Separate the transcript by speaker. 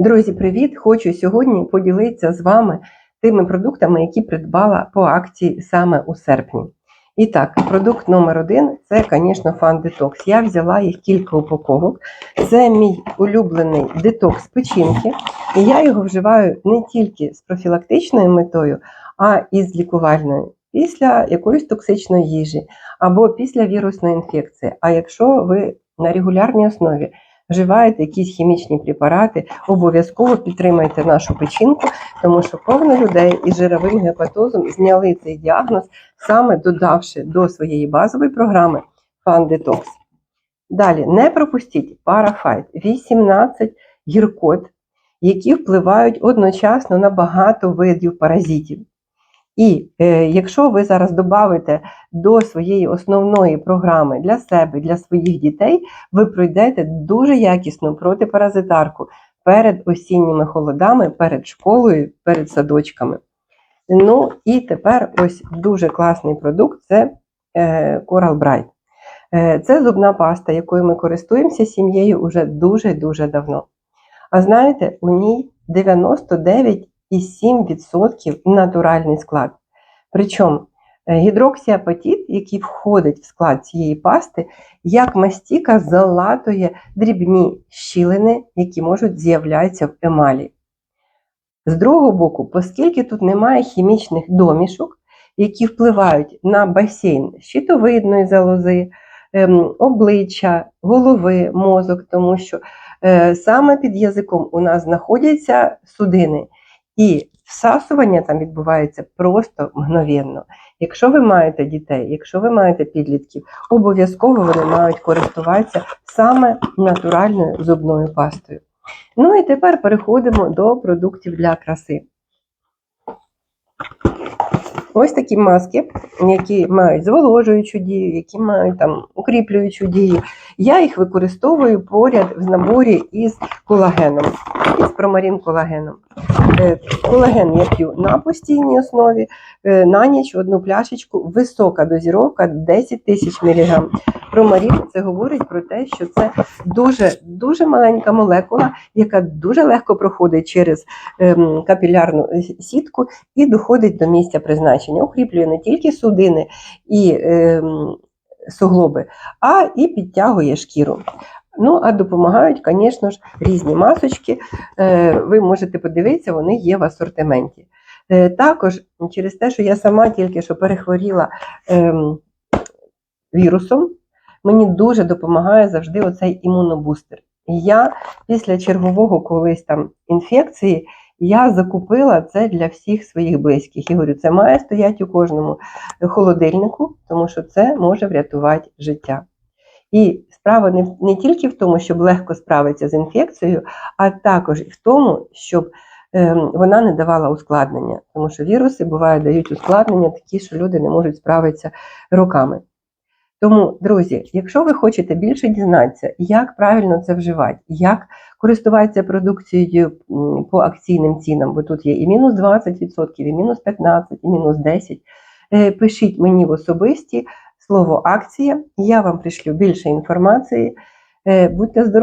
Speaker 1: Друзі, привіт! Хочу сьогодні поділитися з вами тими продуктами, які придбала по акції саме у серпні. І так, продукт номер один це, звісно, Fun Detox. Я взяла їх кілька упаковок. Це мій улюблений детокс печінки. І я його вживаю не тільки з профілактичною метою, а і з лікувальною. Після якоїсь токсичної їжі або після вірусної інфекції. А якщо ви на регулярній основі вживаєте якісь хімічні препарати, обов'язково підтримайте нашу печінку, тому що повно людей із жировим гепатозом зняли цей діагноз, саме додавши до своєї базової програми Fun Detox. Далі не пропустіть парафайт 18 гіркот, які впливають одночасно на багато видів паразитів. І е, якщо ви зараз додавите до своєї основної програми для себе, для своїх дітей, ви пройдете дуже якісну протипаразитарку перед осінніми холодами, перед школою, перед садочками. Ну і тепер ось дуже класний продукт це е, Coral Bright. Е, це зубна паста, якою ми користуємося сім'єю уже дуже-дуже давно. А знаєте, у ній 99,7% натуральний склад. Причому е, гідроксіапатит, який входить в склад цієї пасти, як мастіка залатує дрібні щілини, які можуть з'являтися в емалі. З другого боку, оскільки тут немає хімічних домішок, які впливають на басейн щитовидної залози, ем, обличчя, голови, мозок, тому що е, саме під язиком у нас знаходяться судини, і всасування там відбувається просто мгновенно. Якщо ви маєте дітей, якщо ви маєте підлітків, обов'язково вони мають користуватися саме натуральною зубною пастою. Ну і тепер переходимо до продуктів для краси. Ось такі маски, які мають зволожуючу дію, які мають там укріплюючу дію. Я їх використовую поряд в наборі із колагеном, із промарін колагеном. Е, Колаген я п'ю на постійній основі, е, на ніч одну пляшечку, висока дозіровка 10 тисяч мг. Промарін це говорить про те, що це дуже дуже маленька молекула, яка дуже легко проходить через ем, капілярну сітку і доходить до місця призначення. Укріплює не тільки судини і ем, суглоби, а і підтягує шкіру. Ну, а допомагають, звісно ж, різні масочки. Е, Ви можете подивитися, вони є в асортименті. Е, Також через те, що я сама тільки що перехворіла ем, вірусом, мені дуже допомагає завжди оцей імунобустер. Я після чергового колись там інфекції я закупила це для всіх своїх близьких. І говорю, це має стояти у кожному холодильнику, тому що це може врятувати життя. І справа не, не тільки в тому, щоб легко справитися з інфекцією, а також і в тому, щоб ем, вона не давала ускладнення. Тому що віруси бувають дають ускладнення такі, що люди не можуть справитися роками. Тому, друзі, якщо ви хочете більше дізнатися, як правильно це вживати, як користуватися продукцією по акційним цінам, бо тут є і мінус 20%, і мінус 15%, і мінус 10%, е, пишіть мені в особисті слово акція, я вам пришлю більше інформації. Е, Будьте здорові!